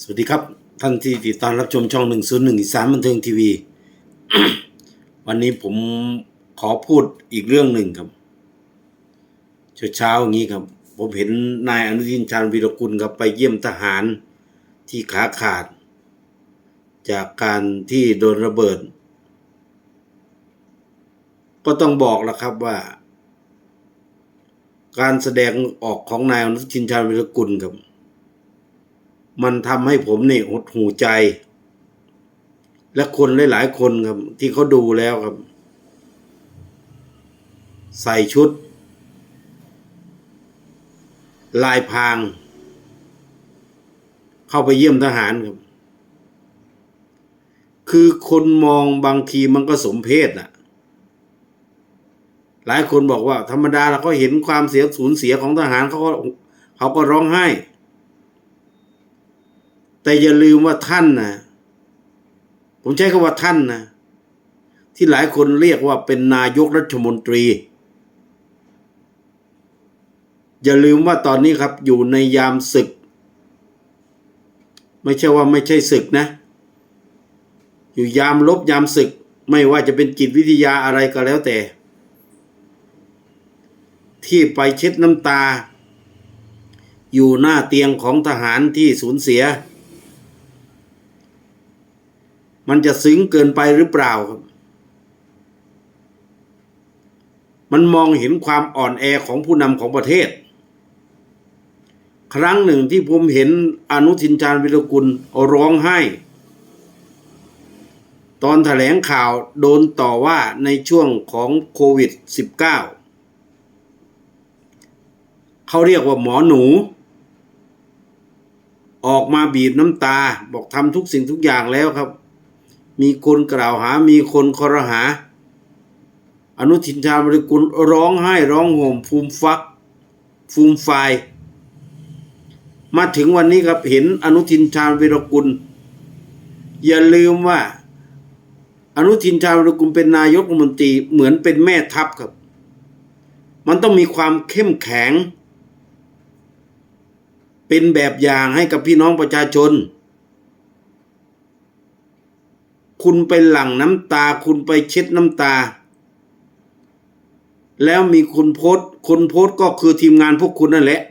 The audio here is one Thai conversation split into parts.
สวัสดีครับ ท่านที่ติดตามรับชมช่อง 101อีสานบันเทิงทีวี วันนี้ผมขอพูดอีกเรื่องหนึ่งครับเช้าเช้าๆอย่างนี้ครับ ผมเห็นนายอนุทินชาญวีรกุลครับไปเยี่ยมทหารที่ขาขาด จากการที่โดนระเบิด ก็ต้องบอกแล้วครับว่า การแสดงออกของนายอนุทินชาญวีรกุลครับ มันทำให้ผมนี่หดหูใจ และคนหลายๆคนครับ ที่เขาดูแล้วครับ ใส่ชุด ลายพราง เข้าไปเยี่ยมทหารครับ คือคนมองบางทีมันก็สมเพศน่ะหลายคนบอกว่าธรรมดาเราก็เห็นความเสียสูญเสียของทหารเขาก็เขาก็ร้องไห้ แต่อย่าลืมว่าท่านนะผมใช้คำว่าท่านนะที่หลายคนเรียกว่าเป็นนายกรัฐมนตรี อย่าลืมว่าตอนนี้ครับอยู่ในยามศึก ไม่ใช่ว่าไม่ใช่ศึกนะ อยู่ยามลบยามศึก ไม่ว่าจะเป็นจิตวิทยาอะไรก็แล้วแต่ ที่ไปเช็ดน้ำตา อยู่หน้าเตียงของทหารที่สูญเสีย มันจะซึ้งเกินไปหรือเปล่าครับ มันมองเห็นความอ่อนแอของผู้นำของประเทศ ครั้งหนึ่งที่ผมเห็นอนุทินชาญวิรกุลร้องไห้ ตอนแถลงข่าวโดนต่อว่าในช่วงของโควิด -19 เขาเรียกว่าหมอหนูออกมาบีบน้ำตาบอกทำทุกสิ่งทุกอย่างแล้วครับ มีคนกล่าวหา มีคนคอรหา อนุทินชาญบริกุลร้องไห้ร้องห่มฟูมฟักฟูมไฟมาถึงวันนี้ครับเห็นอนุทินชาญวิรกุล อย่าลืมว่า อนุทินชาญวิรกุลเป็นนายกรัฐมนตรีเหมือนเป็นแม่ทัพครับ มันต้องมีความเข้มแข็ง เป็นแบบอย่างให้กับพี่น้องประชาชน คุณไปหลั่งน้ำตา คุณไปเช็ดน้ำตา แล้วมีคุณโพสคนโพสก็คือทีมงานพวกคุณนั่นแหละ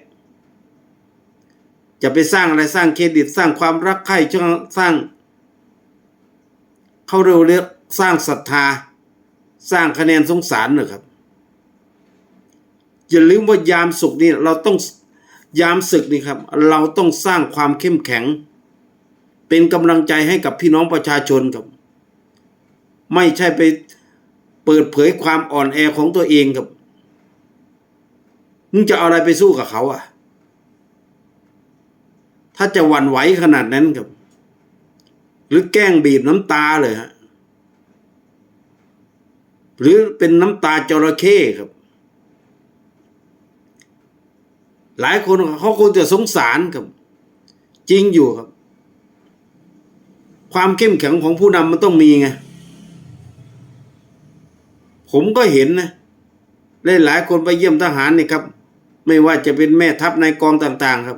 จะไปสร้างอะไรสร้างเครดิตสร้างความรักใคร่สร้าง เขาเร็วเรียกสร้างศรัทธา สร้างคะแนนสงสารนะครับอย่าลืมว่ายามสุขนี่เราต้องยามศึกนี่ครับ เราต้องสร้างความเข้มแข็ง เป็นกำลังใจให้กับพี่น้องประชาชนครับ ไม่ใช่ไปเปิดเผยความอ่อนแอของตัวเองครับมึงจะเอาอะไรไปสู้กับเขาอะ ถ้าจะหวั่นไหวขนาดนั้นครับ หรือแกล้งบีบน้ำตาเลยฮะหรือเป็นน้ำตาจระเข้ครับ หลายคนเขาคงจะสงสารครับ จริงอยู่ครับ ความเข้มแข็งของผู้นำมันต้องมีไง ผมก็เห็นนะหลายหลายคนไปเยี่ยมทหารนี่ครับ ไม่ว่าจะเป็นแม่ทัพในกองต่างๆครับ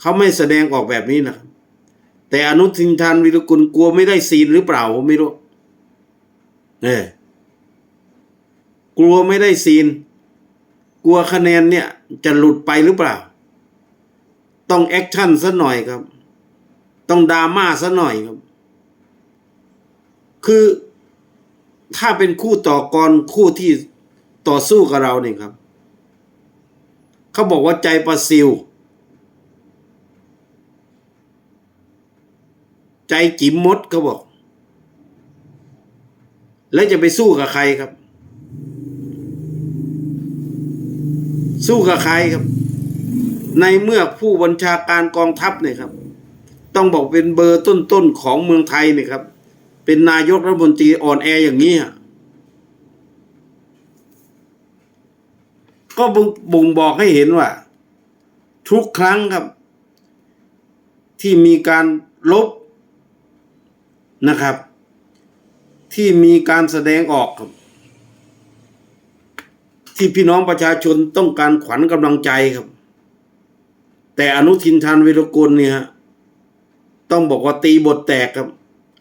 เขาไม่แสดงออกแบบนี้นะครับแต่อนุทินชาญวิรุกุลกลัวไม่ได้ซีนหรือเปล่าผมไม่รู้เออกลัวไม่ได้ซีน กลัวคะแนนเนี่ย จะหลุดไปหรือเปล่า ต้องแอคชั่นซะหน่อยครับ ต้องดราม่าซะหน่อยครับ คือ ถ้าเป็นคู่ต่อกรคู่ที่ต่อสู้กับเราเนี่ยครับ เขาบอกว่าใจประซิว ใจจิ๋มมดเขาบอก แล้วจะไปสู้กับใครครับ สู้กับใครครับ ในเมื่อผู้บัญชาการกองทัพเนี่ยครับ ต้องบอกเป็นเบอร์ต้นๆของเมืองไทยเนี่ยครับ เป็นนายกรัฐมนตรีอ่อนแออย่างนี้ก็บ่งบอกให้เห็นว่า ทุกครั้งครับ ที่มีการลบนะครับ ที่มีการแสดงออกครับ ที่พี่น้องประชาชนต้องการขวัญกำลังใจครับ แต่อนุทินชาญวิรกุลเนี่ย ต้องบอกว่าตีบทแตกครับ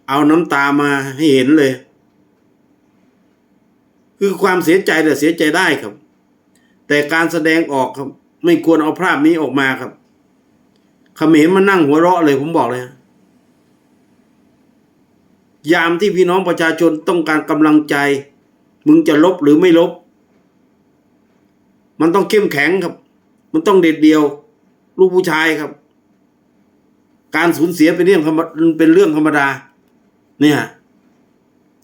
เอาน้ำตามาให้เห็นเลย คือความเสียใจแต่เสียใจได้ครับ แต่การแสดงออกครับ ไม่ควรเอาภาพนี้ออกมาครับขมรมานั่งหัวเราะเลยผมบอกเลย ยามที่พี่น้องประชาชนต้องการกำลังใจ มึงจะลบหรือไม่ลบ มันต้องเข้มแข็งครับ มันต้องเด็ดเดียว ลูกผู้ชายครับ การสูญเสียเป็นเรื่องเป็นเรื่องธรรมดา เนี่ย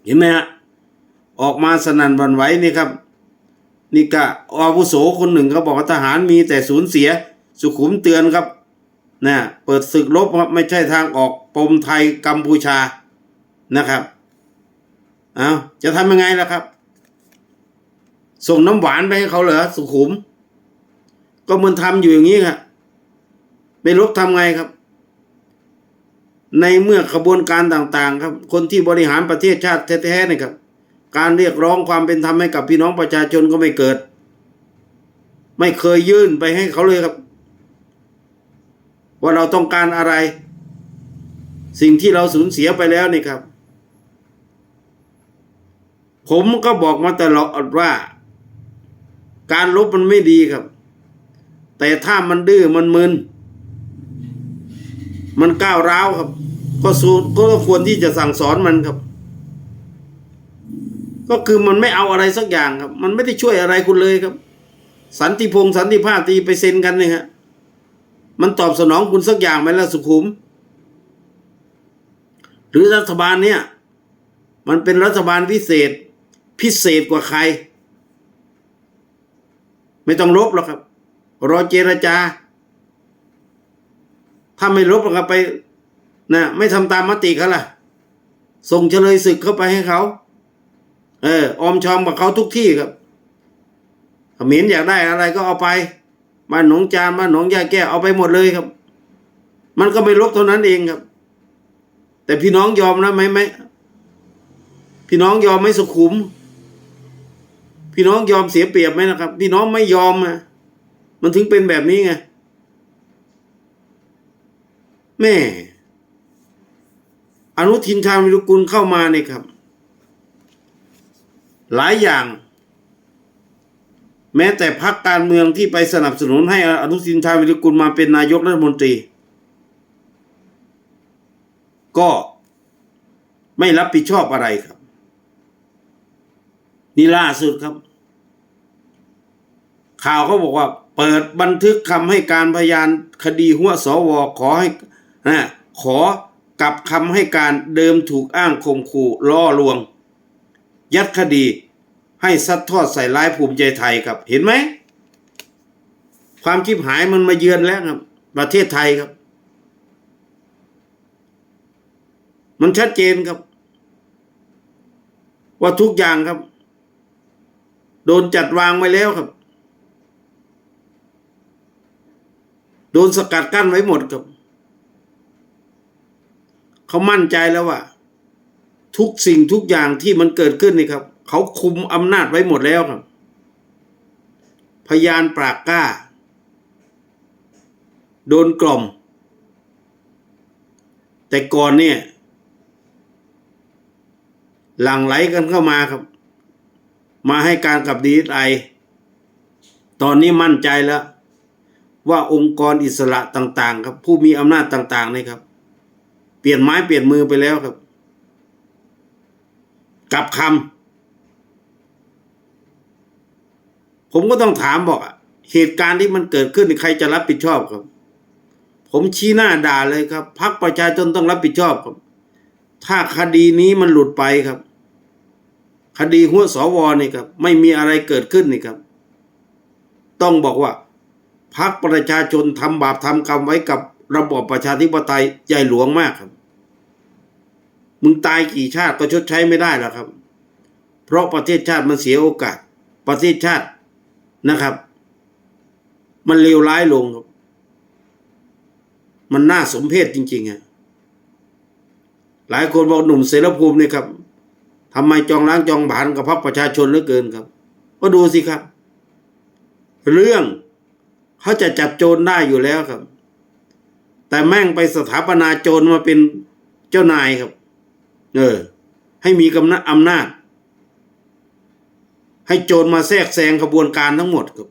เห็นไหมฮะออกมาสนั่นหวันไหวนี่ครับนี่ก็อาวุโสคนหนึ่งเขาบอกว่าทหารมีแต่สูญเสียสุขุมเตือนครับนะเปิดศึกรบครับไม่ใช่ทางออกปมไทยกัมพูชานะครับเอาจะทำยังไงล่ะครับ ส่งน้ำหวานไปให้เขาเหรอสุขุม ก็มันทำอยู่อย่างนี้ครับไปรบทำไงครับ ในเมื่อขบวนการต่างๆ ครับ คนที่บริหารประเทศชาติแท้ๆนี่ครับ การเรียกร้องความเป็นธรรมให้กับพี่น้องประชาชนก็ไม่เกิด ไม่เคยยื่นไปให้เขาเลยครับ ว่าเราต้องการอะไร สิ่งที่เราสูญเสียไปแล้วนี่ครับ ผมก็บอกมาตลอดว่า การลบมันไม่ดีครับ แต่ถ้ามันดื้อมันมึน มันก้าวร้าวครับ ก็สูก็ควรที่จะสั่งสอนมันครับ ก็คือมันไม่เอาอะไรสักอย่างครับ มันไม่ได้ช่วยอะไรคุณเลยครับ สันติพงษ์สันติภาพตีไปเซ็นกันเนี่ยฮะมันตอบสนองคุณสักอย่างไหมล่ะสุขุม หรือรัฐบาลเนี่ย มันเป็นรัฐบาลพิเศษ พิเศษกว่าใคร ไม่ต้องรบหรอกครับ รอเจรจา ถ้าไม่รบกครับไปนะไม่ทำตามมติเขาล่ะ ส่งเฉลยศึกเข้าไปให้เขา เออออมชอมกับเขาทุกที่ครับเขมรอยากได้อะไรก็เอาไปบ้านหนองจานบ้านหนองยาแก้เอาไปหมดเลยครับ มันก็ไม่ลบเท่านั้นเองครับ แต่พี่น้องยอมนะไหมไหมพี่น้องยอมไหมสุขุม พี่น้องยอมเสียเปรียบไหมนะครับ พี่น้องไม่ยอมอะมันถึงเป็นแบบนี้ไง แม่ อนุทินชาญวิรุกุลเข้ามาเนี่ยครับ หลายอย่าง แม้แต่พรรคการเมืองที่ไปสนับสนุนให้อนุทินชาญวิรุกุลมาเป็นนายกรัฐมนตรี ก็ไม่รับผิดชอบอะไรครับ นี่ล่าสุดครับ ข่าวเขาบอกว่า เปิดบันทึกคำให้การพยานคดีหัวสวขอให้ นะขอกับคำให้การเดิมถูกอ้างข่มขู่ล่อลวง ยัดคดีให้ซัดทอดใส่ร้ายภูมิใจไทยครับ เห็นไหม ความคิบหายมันมาเยือนแล้วครับ ประเทศไทยครับ มันชัดเจนครับ ว่าทุกอย่างครับ โดนจัดวางไว้แล้วครับ โดนสกัดกั้นไว้หมดครับ เขามั่นใจแล้วว่า ทุกสิ่งทุกอย่างที่มันเกิดขึ้นนี่ครับ เขาคุมอำนาจไว้หมดแล้วครับ พยานปรากกล้า โดนกล่อม แต่ก่อนเนี่ย หลั่งไหลกันเข้ามาครับ มาให้การกับดีไอตอนนี้มั่นใจแล้ว ว่าองค์กรอิสระต่าง ๆ ครับ ผู้มีอำนาจต่าง ๆ นี่ครับ เปลี่ยนไม้เปลี่ยนมือไปแล้วครับกับคำผมก็ต้องถามบอกอะเหตุการณ์ที่มันเกิดขึ้นใครจะรับผิดชอบครับ ผมชี้หน้าด่าเลยครับพรรคประชาชนต้องรับผิดชอบครับ ถ้าคดีนี้มันหลุดไปครับ คดีหัวสวนี่ครับ ไม่มีอะไรเกิดขึ้นนี่ครับ ต้องบอกว่าพรรคประชาชนทำบาปทำกรรมไว้กับ ระบอบประชาธิปไตยใหญ่หลวงมากครับ มึงตายกี่ชาติก็ชดใช้ไม่ได้หรอกครับ เพราะประเทศชาติมันเสียโอกาส ประเทศชาตินะครับ มันเลวร้ายลงครับ มันน่าสมเพชจริงๆอะหลายคนบอกหนุ่มเสรภูมินี่ครับทำไมจองล้างจองผานกับพรรคประชาชนเหลือเกินครับ ก็ดูสิครับ เรื่องเขาจะจับโจรได้อยู่แล้วครับ แต่แม่งไปสถาปนาโจรมาเป็นเจ้านายครับ เออ ให้มีกำนัอำนาจ ให้โจรมาแทรกแซงกระบวนการทั้งหมดครับ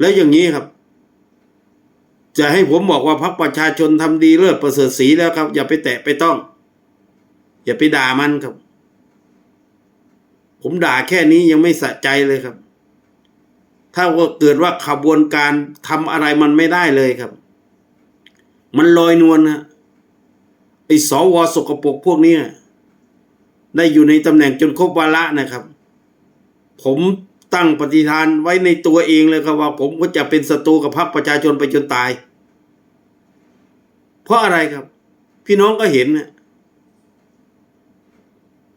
แล้วอย่างนี้ครับ จะให้ผมบอกว่าพรรคประชาชนทำดีเลิศประเสริฐศรีแล้วครับ อย่าไปแตะไปต้อง อย่าไปด่ามันครับ ผมด่าแค่นี้ยังไม่สะใจเลยครับ ถ้าว่าเกิดว่าขบวนการทำอะไรมันไม่ได้เลยครับ มันลอยนวลฮะไอ้สวสกปรกพวกนี้ได้อยู่ในตำแหน่งจนครบวาระนะครับ ผมตั้งปฏิฐานไว้ในตัวเองเลยครับว่า ผมก็จะเป็นศัตรูกับพรรคประชาชนไปจนตาย เพราะอะไรครับ พี่น้องก็เห็นนะ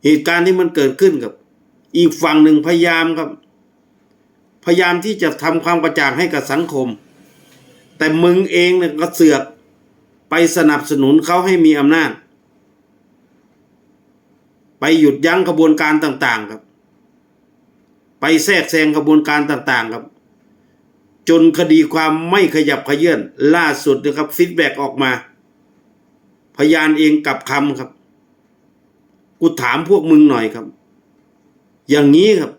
เหตุการณ์ที่มันเกิดขึ้นกับ อีกฝั่งหนึ่งพยายามครับ พยายามที่จะทำความกระจ่างให้กับสังคม แต่มึงเองเนี่ยก็เสือกไปสนับสนุนเขาให้มีอำนาจ ไปหยุดยั้งกระบวนการต่างๆครับ ไปแทรกแซงกระบวนการต่างๆครับ จนคดีความไม่ขยับขยื่นล่าสุดนะครับฟีดแบ็กออกมา พยานเองกลับคำครับ กูถามพวกมึงหน่อยครับ อย่างนี้ครับ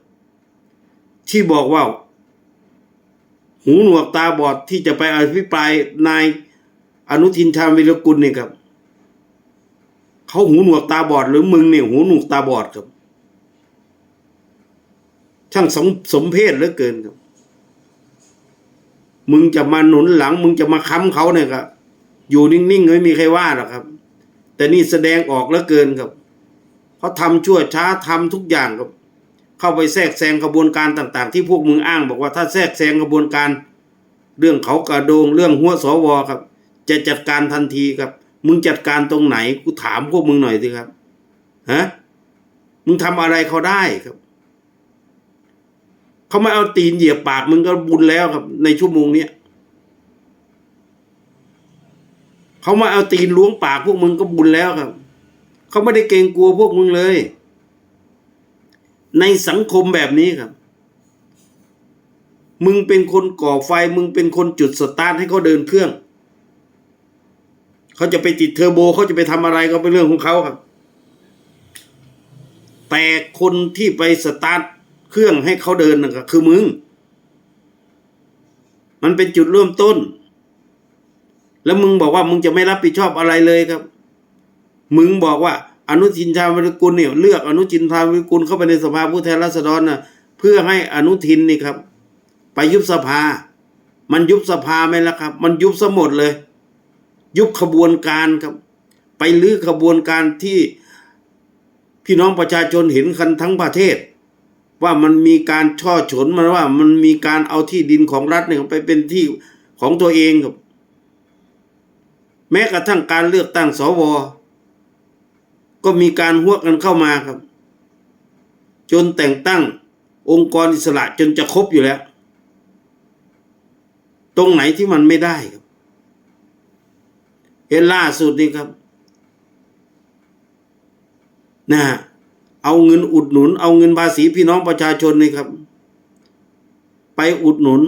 ที่บอกว่า หูหนวกตาบอดที่จะไปอภิปรายนายอนุทินชาญวิรกุลเนี่ยครับเขาหูหนวกตาบอดหรือมึงเนี่ยหูหนวกตาบอดครับ ช่างสมสมเพศเหลือเกินครับ มึงจะมาหนุนหลัง มึงจะมาค้ำเขาเนี่ยครับ อยู่นิ่งๆไม่มีใครว่าหรอกครับ แต่นี่แสดงออกเหลือเกินครับเขาทำชั่วช้าทำทุกอย่างครับ เข้าไปแทรกแซงกระบวนการต่าง ๆ ที่พวกมึงอ้าง บอกว่าถ้าแทรกแซงกระบวนการ เรื่องเขากระโดงเรื่องหัวสวครับ จะจัดการทันทีครับ มึงจัดการตรงไหนกูถามพวกมึงหน่อยสิครับฮะมึงทำอะไรเขาได้ครับเขาไม่เอาตีนเหยียบปากมึงก็บุญแล้วครับ ในชั่วโมงเนี้ยเขามาเอาตีนล้วงปากพวกมึงก็บุญแล้วครับ เขาไม่ได้เกรงกลัวพวกมึงเลย ในสังคมแบบนี้ครับ มึงเป็นคนก่อไฟ มึงเป็นคนจุดสตาร์ทให้เขาเดินเครื่อง เขาจะไปติดเทอร์โบเขาจะไปทำอะไรก็เป็นเรื่องของเขาครับ แต่คนที่ไปสตาร์ทเครื่องให้เขาเดินนะครับคือมึง มันเป็นจุดเริ่มต้น แล้วมึงบอกว่ามึงจะไม่รับผิดชอบอะไรเลยครับ มึงบอกว่า อนุทินชาญวิรกุลเนี่ยเลือกอนุทินชาญวิรกุลเข้าไปในสภาผู้แทนราษฎรนะเพื่อให้อนุทินนี่ครับ ไปยุบสภา มันยุบสภาไหมล่ะครับ มันยุบสมดเลย ยุบขบวนการครับ ไปลื้อขบวนการที่พี่น้องประชาชนเห็นกันทั้งประเทศ ว่ามันมีการช่อฉนมันว่ามันมีการเอาที่ดินของรัฐเนี่ยไปเป็นที่ของตัวเองครับ แม้กระทั่งการเลือกตั้งสว ก็มีการหัวกันเข้ามาครับ จนแต่งตั้งองค์กรอิสระจนจะครบอยู่แล้ว ตรงไหนที่มันไม่ได้ครับ เห็นล่าสุดนี่ครับนะฮะเอาเงินอุดหนุน เอาเงินภาษีพี่น้องประชาชนนี่ครับ ไปอุดหนุน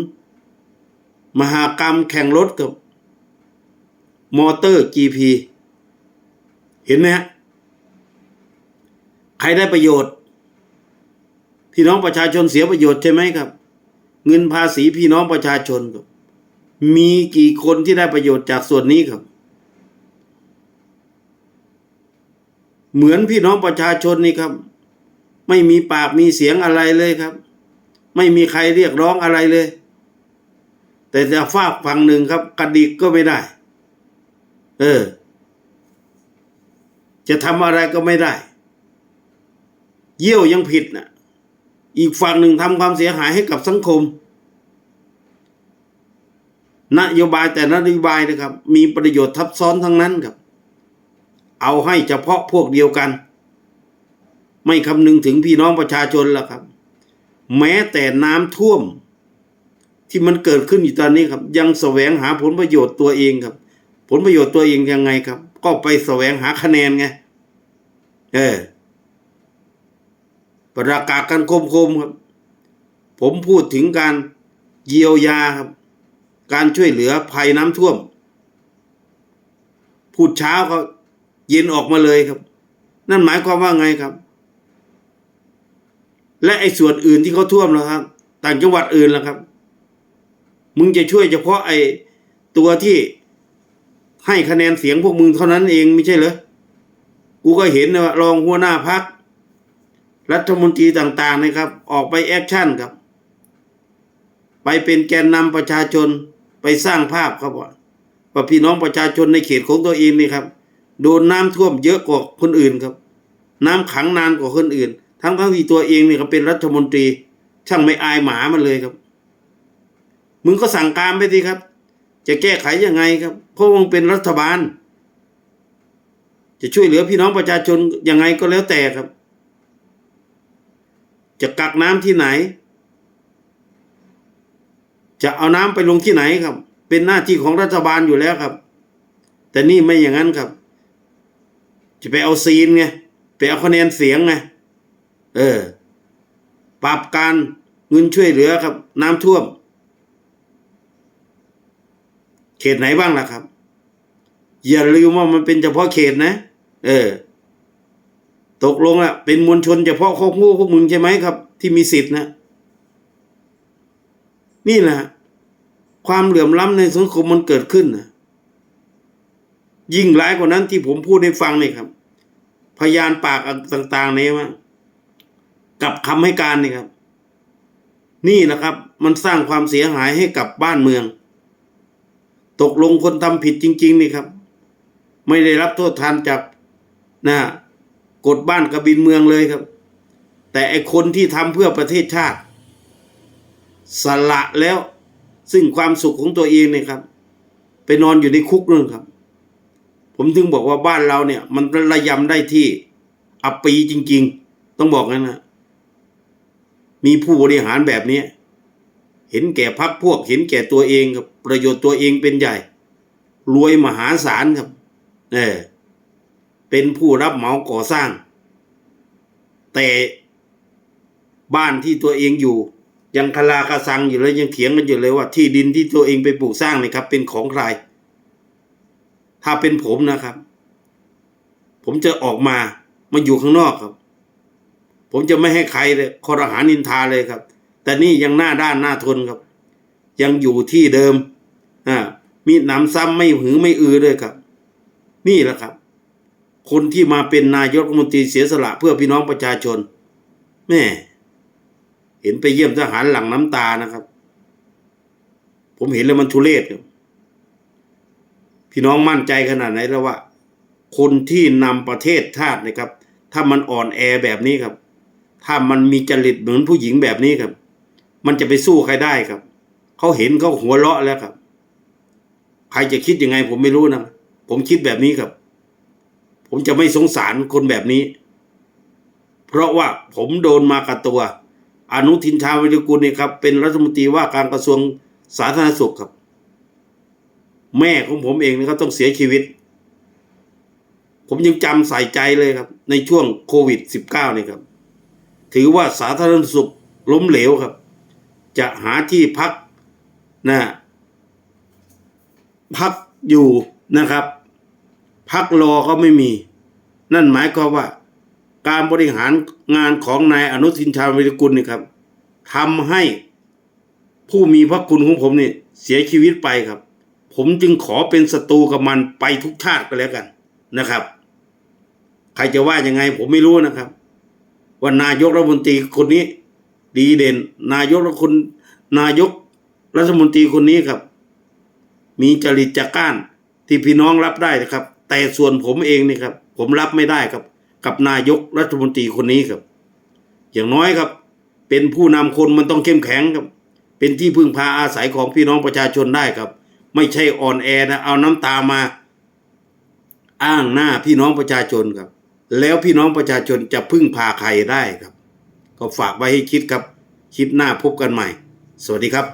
มหากรรมแข่งรถกับ มอเตอร์ GP เห็นไหมฮะ ใครได้ประโยชน์ พี่น้องประชาชนเสียประโยชน์ใช่ไหมครับ เงินภาษีพี่น้องประชาชนครับ มีกี่คนที่ได้ประโยชน์จากส่วนนี้ครับ เหมือนพี่น้องประชาชนนี่ครับ ไม่มีปากมีเสียงอะไรเลยครับ ไม่มีใครเรียกร้องอะไรเลย แต่จะฝากฝั่งหนึ่งครับกระดิกก็ไม่ได้ เออ จะทำอะไรก็ไม่ได้ เยี่ยวยังผิดนะอีกฝั่งหนึ่งทำความเสียหายให้กับสังคม นโยบายแต่นโยบายนะครับ มีประโยชน์ทับซ้อนทั้งนั้นครับ เอาให้เฉพาะพวกเดียวกัน ไม่คำนึงถึงพี่น้องประชาชนละครับ แม้แต่น้ำท่วม ที่มันเกิดขึ้นอยู่ตอนนี้ครับ ยังแสวงหาผลประโยชน์ตัวเองครับ ผลประโยชน์ตัวเองยังไงครับ ก็ไปแสวงหาคะแนนไง เออ ประกาศกันคมๆครับ ผมพูดถึงการเยียวยาครับ การช่วยเหลือภัยน้ำท่วม พูดเช้าเขาเย็นออกมาเลยครับ นั่นหมายความว่าไงครับ และไอ้ส่วนอื่นที่เขาท่วมแล้วครับ ต่างจังหวัดอื่นแล้วครับ มึงจะช่วยเฉพาะไอ้ตัวที่ให้คะแนนเสียงพวกมึงเท่านั้นเองไม่ใช่เหรอ กูก็เห็นนะรองหัวหน้าพัก รัฐมนตรีต่างๆนะครับ ออกไปแอคชั่นครับ ไปเป็นแกนนำประชาชนไปสร้างภาพครับว่าว่าพี่น้องประชาชนในเขตของตัวเองนี่ครับ โดนน้ำท่วมเยอะกว่าคนอื่นครับ น้ำขังนานกว่าคนอื่น ทั้งทั้งที่ตัวเองนี่ครับเป็นรัฐมนตรี ช่างไม่อายหมามันเลยครับ มึงก็สั่งการไปสิครับ จะแก้ไขยังไงครับ เพราะมึงเป็นรัฐบาล จะช่วยเหลือพี่น้องประชาชนยังไงก็แล้วแต่ครับ จะกักน้ำที่ไหน จะเอาน้ำไปลงที่ไหนครับ เป็นหน้าที่ของรัฐบาลอยู่แล้วครับ แต่นี่ไม่อย่างนั้นครับ จะไปเอาซีนไงไปเอาคะแนนเสียงไงเออ ปรับการเงินช่วยเหลือครับ น้ำท่วม เขตไหนบ้างล่ะครับ อย่าลืมว่ามันเป็นเฉพาะเขตนะ เออ ตกลงอะเป็นมวลชนเฉพาะครอบครัวพวกมึงใช่ไหมครับ ที่มีสิทธินะ นี่แหละ ความเหลื่อมล้ำในสังคมมันเกิดขึ้นนะยิ่งร้ายกว่านั้นที่ผมพูดให้ฟังเนี่ยครับ พยานปากต่างๆเนี่ยว่ากับคำให้การนี่ครับ นี่นะครับ มันสร้างความเสียหายให้กับบ้านเมือง ตกลงคนทำผิดจริง ๆ นี่ครับ ไม่ได้รับโทษทานจากนะ กฎบ้านกระบินเมืองเลยครับ แต่ไอคนที่ทำเพื่อประเทศชาติ สละแล้วซึ่งความสุขของตัวเองเนี่ยครับ ไปนอนอยู่ในคุกนั่นครับ ผมถึงบอกว่าบ้านเราเนี่ย มันระยำได้ที่อับปีจริง ๆ ต้องบอกงั้นนะมีผู้บริหารแบบนี้เห็นแก่พักพวก เห็นแก่ตัวเองครับ ประโยชน์ตัวเองเป็นใหญ่ รวยมหาศาลครับเออ เป็นผู้รับเหมาก่อสร้าง แต่บ้านที่ตัวเองอยู่ ยังคลาคาซังอยู่เลยยังเถียงกันอยู่เลยว่า ที่ดินที่ตัวเองไปปลูกสร้างเนี่ยครับ เป็นของใคร ถ้าเป็นผมนะครับ ผมจะออกมามาอยู่ข้างนอกครับ ผมจะไม่ให้ใครเลยคอรหานินทาเลยครับ แต่นี่ยังหน้าด้านหน้าทนครับ ยังอยู่ที่เดิมอ่ามีหนำซ้ำไม่หือไม่อือเลยครับ นี่แหละครับ คนที่มาเป็นนายกรัฐมนตรีเสียสละเพื่อพี่น้องประชาชน แม่ เห็นไปเยี่ยมทหารหลังน้ำตานะครับ ผมเห็นแล้วมันทุเรศครับพี่น้องมั่นใจขนาดไหนแล้วว่า คนที่นำประเทศชาตินะครับ ถ้ามันอ่อนแอแบบนี้ครับ ถ้ามันมีจริตเหมือนผู้หญิงแบบนี้ครับ มันจะไปสู้ใครได้ครับเขาเห็นเขาหัวเราะแล้วครับ ใครจะคิดยังไงผมไม่รู้นะผมคิดแบบนี้ครับ ผมจะไม่สงสารคนแบบนี้ เพราะว่าผมโดนมากับตัว อนุทินชาญวิรกุลเนี่ยครับ เป็นรัฐมนตรีว่าการกระทรวงสาธารณสุขครับ แม่ของผมเองนะครับต้องเสียชีวิต ผมยังจำใส่ใจเลยครับ ในช่วงโควิด -19 เนี่ยครับ ถือว่าสาธารณสุขล้มเหลวครับ จะหาที่พักนะพักอยู่นะครับ พักรอก็ไม่มี นั่นหมายความว่า การบริหารงานของนายอนุทินชาญวิรกุลนี่ครับทำให้ผู้มีพระคุณของผมเนี่ยเสียชีวิตไปครับ ผมจึงขอเป็นศัตรูกับมันไปทุกชาติก็แล้วกันนะครับ ใครจะว่ายังไงผมไม่รู้นะครับ ว่านายกรัฐมนตรีคนนี้ ดีเด่น นายกรัฐคนนายกรัฐมนตรีคนนี้ครับ มีจริตจักร้านที่พี่น้องรับได้นะครับ แต่ส่วนผมเองนี่ครับ ผมรับไม่ได้ครับ กับนายกรัฐมนตรีคนนี้ครับ อย่างน้อยครับ เป็นผู้นำคนมันต้องเข้มแข็งครับ เป็นที่พึ่งพาอาศัยของพี่น้องประชาชนได้ครับ ไม่ใช่อ่อนแอนะเอาน้ำตามา อ้างหน้าพี่น้องประชาชนครับ แล้วพี่น้องประชาชนจะพึ่งพาใครได้ครับ ก็ฝากไว้ให้คิดครับคลิปหน้าพบกันใหม่ สวัสดีครับ